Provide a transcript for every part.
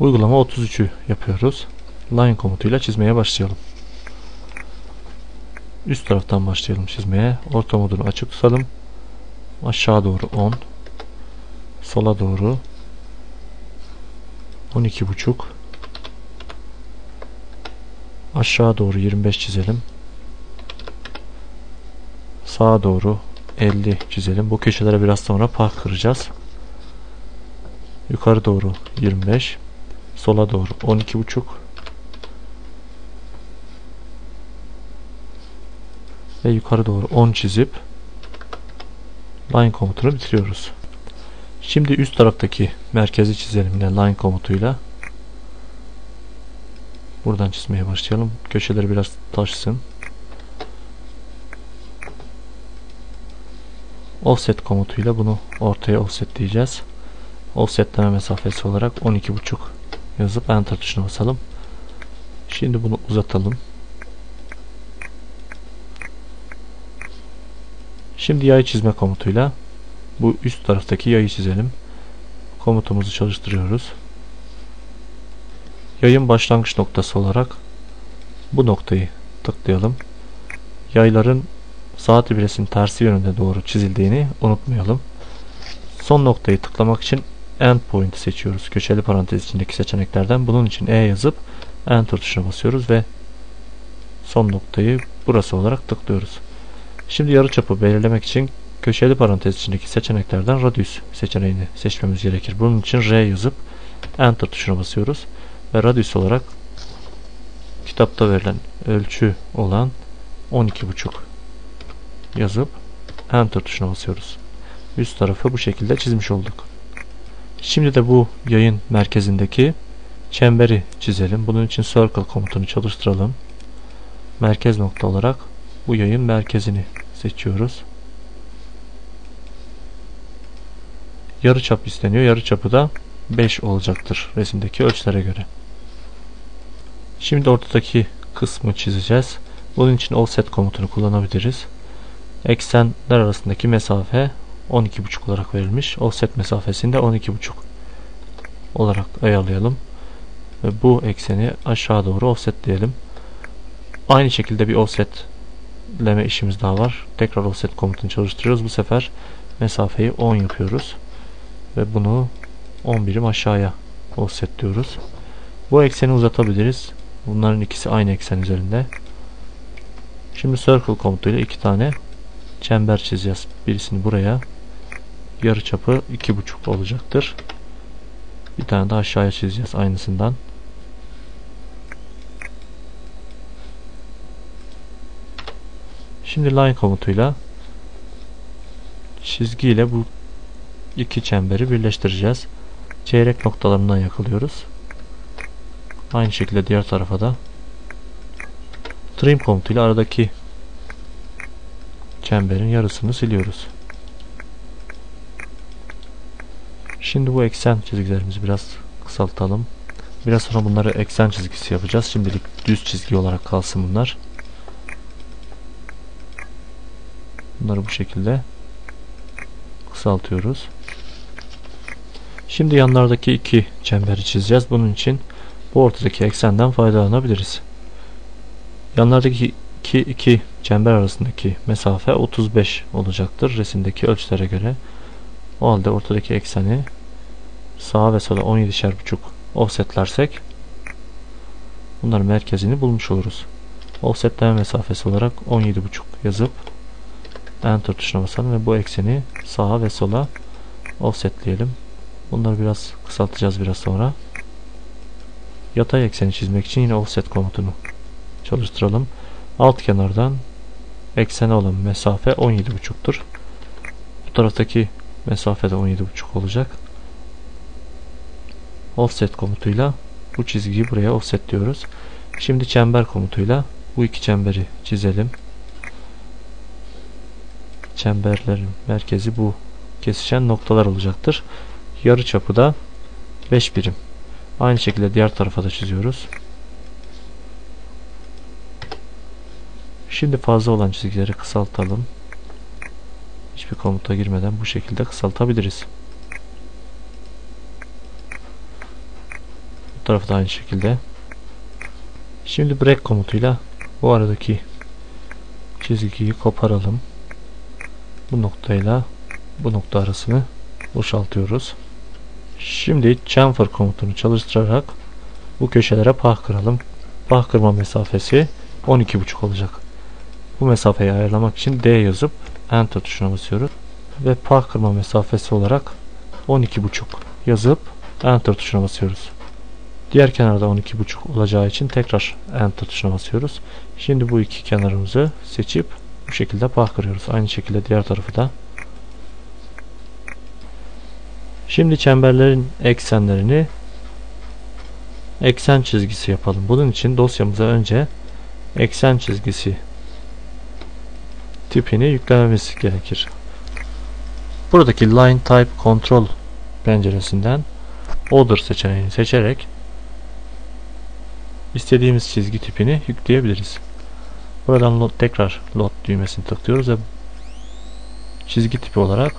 Uygulama 33'ü yapıyoruz. Line komutuyla çizmeye başlayalım. Üst taraftan başlayalım çizmeye. Orta modunu açık tutalım. Aşağı doğru 10. Sola doğru 12.5 Aşağı doğru 25 çizelim. Sağa doğru 50 çizelim. Bu köşelere biraz sonra park kıracağız. Yukarı doğru 25. Sola doğru 12.5 ve yukarı doğru 10 çizip line komutunu bitiriyoruz. Şimdi üst taraftaki merkezi çizelim yine line komutuyla. Buradan çizmeye başlayalım. Köşeleri biraz taşsın. Offset komutuyla bunu ortaya offset diyeceğiz. Offsetleme mesafesi olarak 12.5 yazıp enter tuşuna basalım. Şimdi bunu uzatalım. Şimdi yay çizme komutuyla bu üst taraftaki yayı çizelim. Komutumuzu çalıştırıyoruz. Yayın başlangıç noktası olarak bu noktayı tıklayalım. Yayların saat ibresinin tersi yönünde doğru çizildiğini unutmayalım. Son noktayı tıklamak için End Point seçiyoruz. Köşeli parantez içindeki seçeneklerden. Bunun için E yazıp Enter tuşuna basıyoruz ve son noktayı burası olarak tıklıyoruz. Şimdi yarıçapı belirlemek için köşeli parantez içindeki seçeneklerden radius seçeneğini seçmemiz gerekir. Bunun için R yazıp Enter tuşuna basıyoruz ve radius olarak kitapta verilen ölçü olan 12.5 yazıp Enter tuşuna basıyoruz. Üst tarafı bu şekilde çizmiş olduk. Şimdi de bu yayın merkezindeki çemberi çizelim. Bunun için circle komutunu çalıştıralım. Merkez nokta olarak bu yayın merkezini seçiyoruz. Yarı çap isteniyor. Yarı çapı da 5 olacaktır resimdeki ölçülere göre. Şimdi ortadaki kısmı çizeceğiz. Bunun için offset komutunu kullanabiliriz. Eksenler arasındaki mesafe 12.5 olarak verilmiş. Offset mesafesini de 12.5 olarak ayarlayalım. Ve bu ekseni aşağı doğru offset diyelim. Aynı şekilde bir offsetleme işimiz daha var. Tekrar offset komutunu çalıştırıyoruz. Bu sefer mesafeyi 10 yapıyoruz. Ve bunu 10 birim aşağıya offset diyoruz. Bu ekseni uzatabiliriz. Bunların ikisi aynı eksen üzerinde. Şimdi circle komutuyla iki tane çember çizeceğiz. Birisini buraya yarı çapı 2.5 olacaktır. Bir tane de aşağıya çizeceğiz aynısından. Şimdi line komutuyla çizgiyle bu iki çemberi birleştireceğiz. Çeyrek noktalarından yakalıyoruz. Aynı şekilde diğer tarafa da trim komutuyla aradaki çemberin yarısını siliyoruz. Şimdi bu eksen çizgilerimizi biraz kısaltalım. Biraz sonra bunları eksen çizgisi yapacağız. Şimdilik düz çizgi olarak kalsın bunlar. Bunları bu şekilde kısaltıyoruz. Şimdi yanlardaki iki çemberi çizeceğiz. Bunun için bu ortadaki eksenden faydalanabiliriz. Yanlardaki iki, iki çember arasındaki mesafe 35 olacaktır resimdeki ölçülere göre. O halde ortadaki ekseni sağa ve sola 17'şer buçuk offsetlersek bunların merkezini bulmuş oluruz. Offsetleme mesafesi olarak 17,5 yazıp Enter tuşuna basalım ve bu ekseni sağa ve sola offsetleyelim. Bunları biraz kısaltacağız biraz sonra. Yatay ekseni çizmek için yine offset komutunu çalıştıralım. Alt kenardan eksene olan mesafe 17,5'tur. Bu taraftaki mesafe de 17,5 olacak. Offset komutuyla bu çizgiyi buraya offset diyoruz. Şimdi çember komutuyla bu iki çemberi çizelim. Çemberlerin merkezi bu kesişen noktalar olacaktır. Yarı çapı da 5 birim. Aynı şekilde diğer tarafa da çiziyoruz. Şimdi fazla olan çizgileri kısaltalım. Hiçbir komuta girmeden bu şekilde kısaltabiliriz. Tarafı da aynı şekilde. Şimdi break komutuyla bu aradaki çizgiyi koparalım. Bu noktayla bu nokta arasını boşaltıyoruz. Şimdi chamfer komutunu çalıştırarak bu köşelere pah kıralım. Pah kırma mesafesi 12.5 olacak. Bu mesafeyi ayarlamak için D yazıp Enter tuşuna basıyoruz. Ve pah kırma mesafesi olarak 12.5 yazıp Enter tuşuna basıyoruz. Diğer kenarda 12.5 olacağı için tekrar Enter tuşuna basıyoruz. Şimdi bu iki kenarımızı seçip bu şekilde pah kırıyoruz. Aynı şekilde diğer tarafı da. Şimdi çemberlerin eksenlerini eksen çizgisi yapalım. Bunun için dosyamıza önce eksen çizgisi tipini yüklememiz gerekir. Buradaki Line Type Control penceresinden Order seçeneğini seçerek istediğimiz çizgi tipini yükleyebiliriz. Buradan load, tekrar load düğmesini tıklıyoruz ve çizgi tipi olarak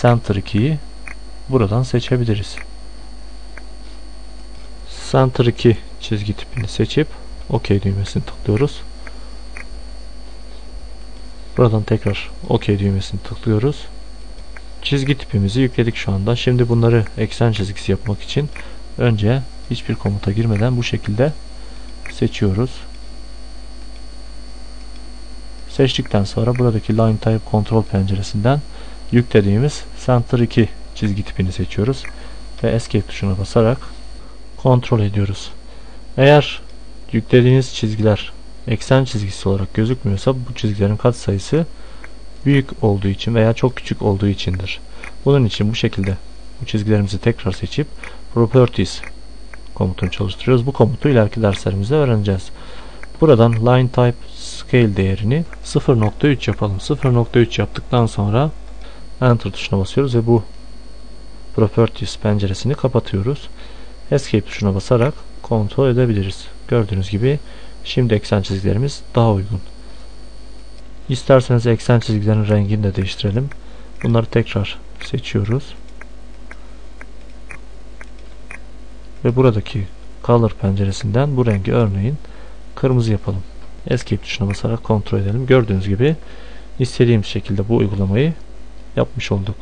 Center 2'yi buradan seçebiliriz. Center 2 çizgi tipini seçip OK düğmesini tıklıyoruz. Buradan tekrar OK düğmesini tıklıyoruz. Çizgi tipimizi yükledik şu anda. Şimdi bunları eksen çizgisi yapmak için önce hiçbir komuta girmeden bu şekilde seçiyoruz. Seçtikten sonra buradaki Line Type Control penceresinden yüklediğimiz Center 2 çizgi tipini seçiyoruz ve Escape tuşuna basarak kontrol ediyoruz. Eğer yüklediğiniz çizgiler eksen çizgisi olarak gözükmüyorsa bu çizgilerin katsayısı büyük olduğu için veya çok küçük olduğu içindir. Bunun için bu şekilde bu çizgilerimizi tekrar seçip Properties komutunu çalıştırıyoruz. Bu komutu ileriki derslerimizde öğreneceğiz. Buradan Line Type Scale değerini 0.3 yapalım. 0.3 yaptıktan sonra Enter tuşuna basıyoruz ve bu Properties penceresini kapatıyoruz. Escape tuşuna basarak kontrol edebiliriz. Gördüğünüz gibi şimdi eksen çizgilerimiz daha uygun. İsterseniz eksen çizgilerin rengini de değiştirelim. Bunları tekrar seçiyoruz. Ve buradaki Color penceresinden bu rengi örneğin kırmızı yapalım. Escape tuşuna basarak kontrol edelim. Gördüğünüz gibi istediğimiz şekilde bu uygulamayı yapmış olduk.